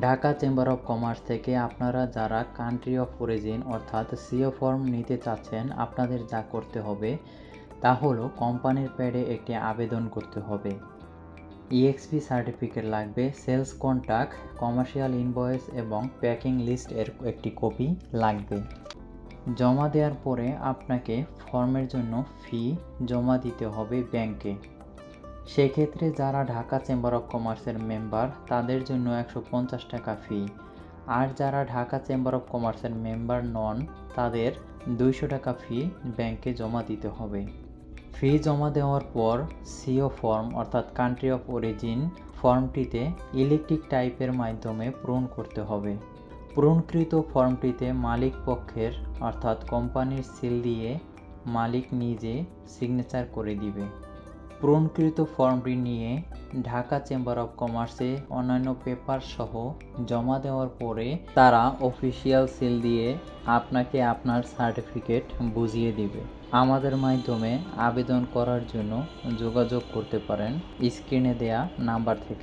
Dhaka chamber of commerce থেকে আপনারা যারা কান্ট্রি অফ অরিজিন অর্থাৎ সিও ফর্ম নিতে চাচ্ছেন, আপনাদের যা করতে হবে তা হলো কোম্পানির প্যাডে একটি আবেদন করতে হবে। ইএক্সপি সার্টিফিকেট লাগবে সেলস কন্ট্যাক্ট কমার্শিয়াল ইনভয়েস এবং প্যাকিং লিস্ট এর একটি কপি লাগবে। জমা দেওয়ার পরে আপনাকে ফর্মের জন্য ফি জমা দিতে হবে ব্যাংকে সেক্ষেত্রে যারা ঢাকা চেম্বার অফ কমার্সের মেম্বার, তাদের জন্য একশো পঞ্চাশ টাকা ফি। আর যারা ঢাকা চেম্বার অফ কমার্সের মেম্বার নন, তাদের দুইশো টাকা ফি ব্যাংকে জমা দিতে হবে। ফি জমা দেওয়ার পর সিও ফর্ম, অর্থাৎ কান্ট্রি অফ অরিজিন ফর্মটিতে ইলেকট্রিক টাইপের মাধ্যমে পূরণ করতে হবে। পূরণকৃত ফর্মটিতে মালিক পক্ষের, অর্থাৎ কোম্পানির সিল দিয়ে মালিক নিজে সিগনেচার করে দিবে। পূরণকৃত ফর্মটি নিয়ে ঢাকা চেম্বার অফ কমার্সে অন্যান্য পেপার সহ জমা দেওয়ার পরে তারা অফিসিয়াল সিল দিয়ে আপনাকে আপনার সার্টিফিকেট বুঝিয়ে দিবে। আমাদের মাধ্যমে আবেদন করার জন্য যোগাযোগ করতে পারেন স্ক্রিনে দেয়া নাম্বার থেকে।